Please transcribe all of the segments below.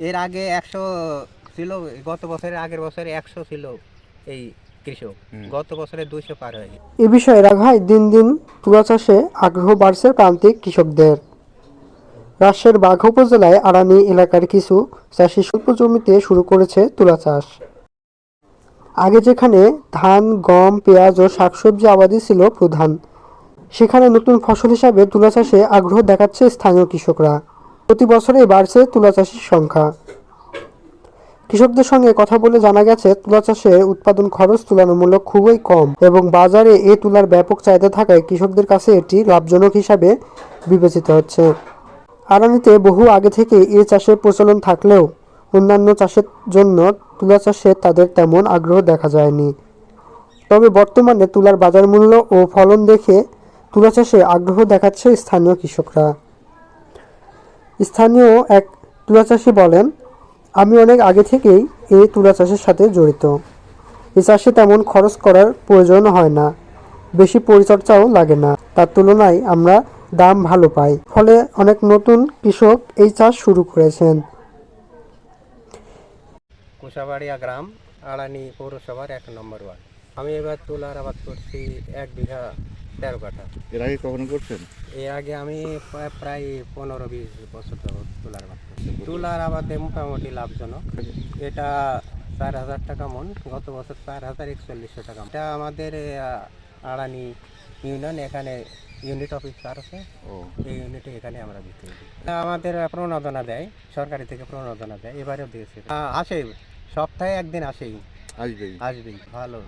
এর আগে একশো ছিল গত বছরের আগের বছরে একশো ছিল এই কৃষক। গত বছরে দুইশো পার হয়ে গেছে। এ বিষয়ে রাঘায় দিন দিন তুলা চাষে আগ্রহ বাড়ছে প্রান্তিক কৃষকদের। রাজশাহীর বাঘ উপজেলায় আড়ানি এলাকার কিছু চাষি স্বল্প জমিতে শুরু করেছে তুলা চাষ। আগে যেখানে ধান গম পেঁয়াজ ও শাকসবজি আবাদি ছিল প্রধান সেখানে নতুন ফসল হিসাবে তুলা চাষে আগ্রহ দেখাচ্ছে স্থানীয় কৃষকরা। প্রতি বছরে বাড়ছে তুলা চাষির সংখ্যা। কৃষকদের সঙ্গে কথা বলে জানা গেছে, তুলা চাষে উৎপাদন খরচ তুলনামূলক খুবই কম এবং বাজারে এ তুলার ব্যাপক চাহিদা থাকায় কৃষকদের কাছে এটি লাভজনক হিসাবে বিবেচিত হচ্ছে। আরানিতে বহু আগে থেকে এ চাষের প্রচলন থাকলেও অন্যান্য চাষের জন্য তুলা চাষে তাদের তেমন আগ্রহ দেখা যায়নি। তবে বর্তমানে তুলার বাজার মূল্য ও ফলন দেখে তুলা চাষে আগ্রহ দেখাচ্ছে স্থানীয় কৃষকরা। স্থানীয় এক তুলা চাষি বলেন, আমি অনেক আগে থেকেই এই তুলা চাষের সাথে জড়িত। এই চাষে তেমন খরচ করার প্রয়োজন হয় না। বেশি পরিচর্যাও লাগে না। তার তুলনায় আমরা দাম ভালো পাই। ফলে অনেক নতুন কৃষক এই চাষ শুরু করেছেন। কুশাবাড়িয়া গ্রাম, আড়ানি পৌরসভার এক নম্বর ওয়ার্ড। আমি এবার তুলার আবাদ করছি এক বিঘা তেরো কাঠা। এর আগে কখনো করছেন? এর আগে আমি প্রায়- পনেরো বিশ বছর যাবত তুলার আবাদ তুলার আবাদে মোটামুটি লাভজনক। এটা চার হাজার টাকা মন গত বছর চার হাজার একচল্লিশশো টাকা এটা আমাদের আড়ানি ইউনিয়ন এখানে ইউনিট অফিসার আছে। ও। এই ইউনিটে এখানে আমরা বিক্রি করি। আমাদের প্রণোদনা দেয় সরকারি থেকে প্রণোদনা দেয় এবারেও দিয়েছে। আসে সপ্তাহে একদিন আসেই। আসবেই। আসবেই ভালো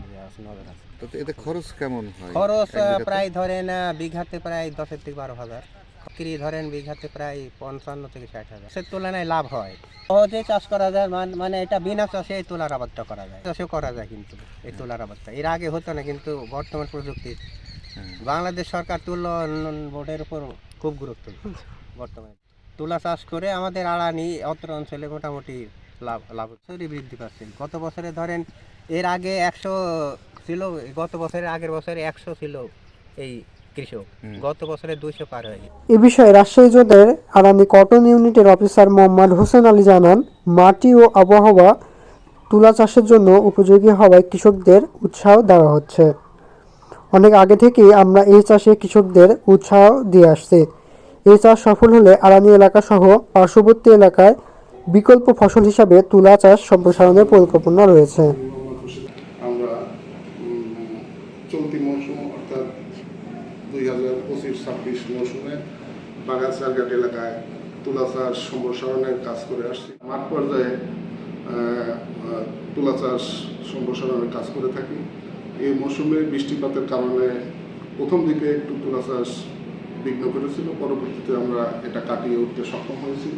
নজর আছে। তো এতে খরচ কেমন হয়? বিঘাতে? প্রায় ধরেন আহ, বিঘাতে প্রায় দশের থেকে বারো হাজার। বিক্রি ধরেন বিঘাতে প্রায় পঞ্চান্ন থেকে ষাট হাজার। সে তুলনায় লাভ হয়। সহজে চাষ করা যায় মানে এটা বিনা চাষে এই তুলার আবাদটা করা যায়। করা যায় কিন্তু এই তুলার আবাদটা। এর আগে হতো না কিন্তু বর্তমান প্রযুক্তি হ্যাঁ। বাংলাদেশ সরকার তুলা বোর্ডের উপর খুব গুরুত্ব বর্তমানে। তুলা চাষ করে আমাদের আড়ানি অত্র অঞ্চলে মোটামুটি লাভ লাভ বছরই বৃদ্ধি পাচ্ছে গত বছরে ধরেন এর আগে একশো ছিল গত বছরের আগের বছরে একশো ছিল এই কৃষক। গত বছরে দুইশো পার হয়ে গেছে। এ বিষয়ে রাজশাহী জোনের আরানি কটন ইউনিটের অফিসার মোহাম্মদ হোসেন আলী জানান মাটি ও আবহাওয়া তুলা চাষের জন্য উপযোগী হওয়ায় কৃষকদের উৎসাহ দেওয়া হচ্ছে। অনেক আগে থেকেই আমরা এই চাষে কৃষকদের উৎসাহ দিয়ে আসছি। এই চাষ সফল হলে আরানি এলাকা সহ পার্শ্ববর্তী এলাকায় বিকল্প ফসল হিসাবে তুলা চাষ সম্প্রসারণের পরিকল্পনা রয়েছে। আমরা চলতি মৌসুম, অর্থাৎ দুই হাজার পঁচিশ ছাব্বিশ মৌসুমে বাগানসারঘাট এলাকায় তুলা চাষ সম্প্রসারণের কাজ করে আসছি। মাঠ পর্যায়ে তুলা চাষ সম্প্রসারণের কাজ করে থাকি। এই মৌসুমে বৃষ্টিপাতের কারণে প্রথম দিকে একটু তুলা চাষ বিঘ্ন করেছিল, পরবর্তীতে আমরা এটা কাটিয়ে উঠতে সক্ষম হয়েছি।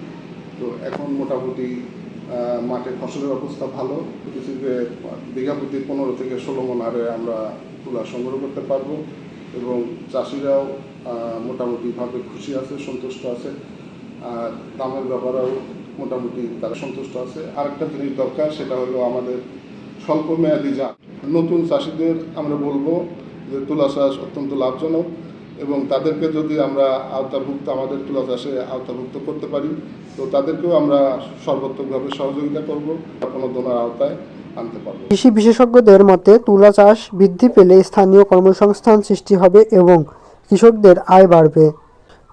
তো এখন মোটামুটি মাঠে ফসলের অবস্থা ভালো। কৃষিতে বিঘা প্রতি পনেরো থেকে ষোলো মন হারে আমরা তুলা সংগ্রহ করতে পারব এবং চাষিরাও মোটামুটিভাবে খুশি আছে, সন্তুষ্ট আছে। আর দামের ব্যাপারেও মোটামুটি তারা সন্তুষ্ট আছে। আরেকটা জিনিস দরকার, সেটা হলো আমাদের স্বল্প মেয়াদি যা নতুন চাষিদের আমরা বলব যে তুলা চাষ অত্যন্ত লাভজনক। এবং তাদেরকে যদি আমরা আওতাভুক্ত, আমাদের তুলা চাষে আওতাভুক্ত করতে পারি, তো তাদেরকেও আমরা সর্বাত্মকভাবে সহযোগিতা করব, কোনো দোনার আওতায় আনতে পারব। কৃষি বিশেষজ্ঞদের মতে তুলা চাষ বৃদ্ধি পেলে স্থানীয় কর্মসংস্থান সৃষ্টি হবে এবং কৃষকদের আয় বাড়বে।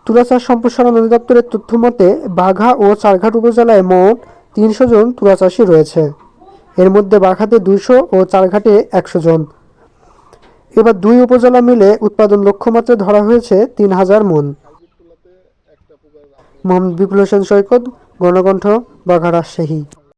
তুলা চাষ সম্প্রসারণ অধিদপ্তরের তথ্য মতে, বাঘা ও চারঘাট উপজেলায় মোট তিনশো জন তুলা চাষি রয়েছে। এর মধ্যে বাঘাতে দুইশো ও চারঘাটে একশো জন। এবার দুই উপজেলা মিলে উৎপাদন লক্ষ্যমাত্রা ধরা হয়েছে তিন হাজার মন। মোহাম্মদ বিপুল হোসেন সৈকত, গণকণ্ঠ বাঘা রাজশাহী